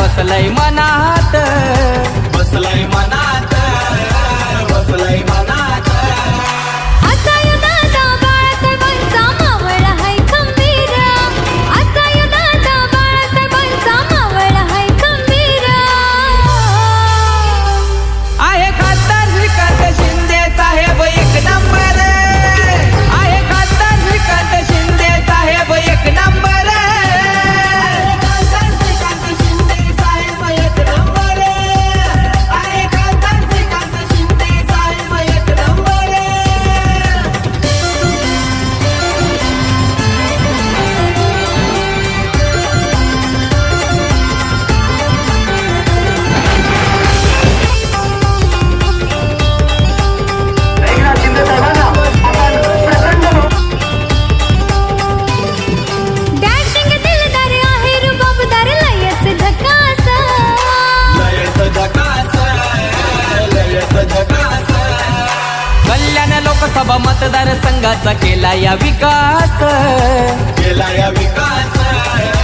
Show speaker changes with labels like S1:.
S1: बसलय मनात. बसलय मतदार संघाचा केला या विकास.
S2: केला या विकास.